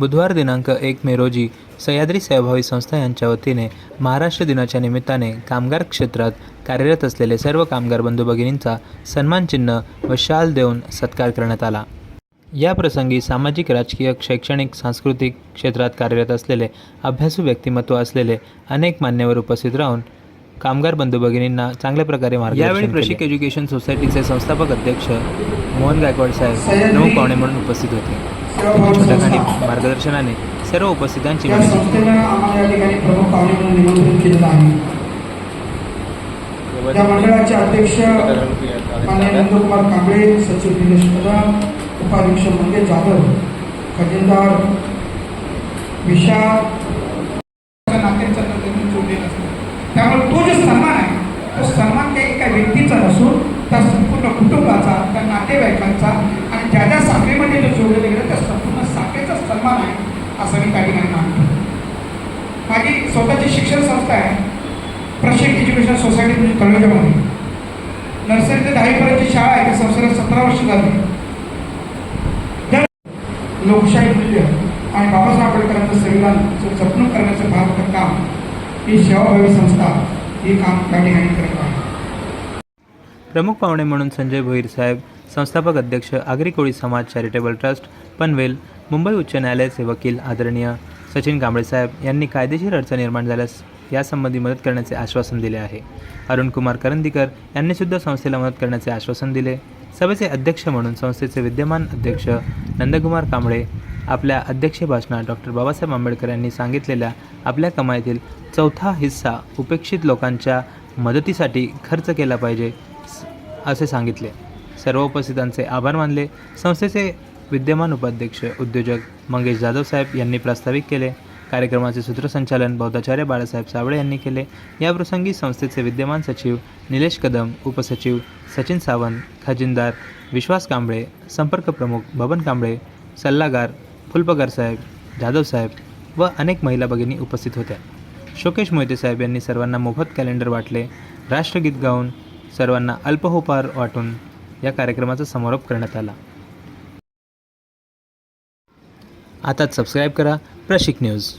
बुधवार दिनांक एक मे रोजी सह्याद्री सेवाभावी संस्था यांच्या वतीने महाराष्ट्र दिनाच्या निमित्ताने कामगार क्षेत्रात कार्यरत असलेले सर्व कामगार बंधू भगिनींचा सन्मानचिन्ह व शाल देऊन सत्कार करण्यात आला. या प्रसंगी सामाजिक राजकीय शैक्षणिक सांस्कृतिक क्षेत्रात कार्यरत असलेले अभ्यासू व्यक्तिमत्व असलेले अनेक मान्यवर उपस्थित राहून कामगार बंधू भगिनींना चांगल्या प्रकारे मार्ग यावेळी प्रशिक एज्युकेशन सोसायटीचे संस्थापक अध्यक्ष मोहन गायकवाड साहेब नऊ पाहुणे म्हणून उपस्थित होते. छोट्या खाणी मार्गदर्शनाने सर्व उपस्थितांची मंडळाचे अध्यक्ष नंदकुमार कांबळे सचिव निलेश कदम उपाध्यक्ष मंगेश जाधव खजिनदार विशाल नात्यांचा त्यामुळे तो जो सन्मान आहे तो सन्मान त्या एका व्यक्तीचा नसून त्या संपूर्ण कुटुंबाचा त्या नातेवाईकांचा आणि ज्या ज्या साखळीमध्ये जो जोडले गेलं त्या संपूर्ण साखळीचा सन्मान आहे असं मी त्या ठिकाणी मानतो माझी स्वतःची शिक्षण संस्था आहे. प्रशिक एज्युकेशन सोसायटी म्हणजे कळवजामध्ये नर्सरी ते दहावीपर्यंतची शाळा आहे त्या संस्थेला सतरा वर्ष झाली. लोकशाही मूल्य आणि बाबासाहेब आंबेडकरांचं संविधानचं जपणूक करण्याचं भारत काम ही सेवाभावी संस्था ही काम त्या ठिकाणी करत आहे. प्रमुख पाहुणे म्हणून संजय भोईर साहेब संस्थापक अध्यक्ष आगरी कोळी समाज चॅरिटेबल ट्रस्ट पनवेल मुंबई उच्च न्यायालयाचे वकील आदरणीय सचिन कांबळे साहेब यांनी कायदेशीर अडचण निर्माण झाल्यास यासंबंधी मदत करण्याचे आश्वासन दिले आहे. अरुण कुमार करंदीकर यांनी सुद्धा संस्थेला मदत करण्याचे आश्वासन दिले. सभेचे अध्यक्ष म्हणून संस्थेचे विद्यमान अध्यक्ष नंदकुमार कांबळे आपल्या अध्यक्ष भाषणात डॉक्टर बाबासाहेब आंबेडकर यांनी सांगितलेल्या आपल्या कमाईतील चौथा हिस्सा उपेक्षित लोकांच्या मदतीसाठी खर्च केला पाहिजे असे सांगितले. सर्व उपस्थितांचे आभार मानले. संस्थेचे विद्यमान उपाध्यक्ष उद्योजक मंगेश जाधव साहेब यांनी प्रास्ताविक केले. कार्यक्रमाचे सूत्रसंचालन बौद्धाचार्य बाळासाहेब सावळे यांनी केले. याप्रसंगी संस्थेचे विद्यमान सचिव निलेश कदम उपसचिव सचिन सावंत खजिनदार विश्वास कांबळे संपर्क प्रमुख बबन कांबळे सल्लागार फुलपगार साहेब जाधव साहेब व अनेक महिला भगिनी उपस्थित होत्या. शोकेश मोहिते साहेब यांनी सर्वांना मोफत कॅलेंडर वाटले. राष्ट्रगीत गाऊन सर्वांना अल्पहोपार वाटून या कार्यक्रमाचा समारोप करण्यात आला. आताच सबस्क्राईब करा प्रशिक न्यूज.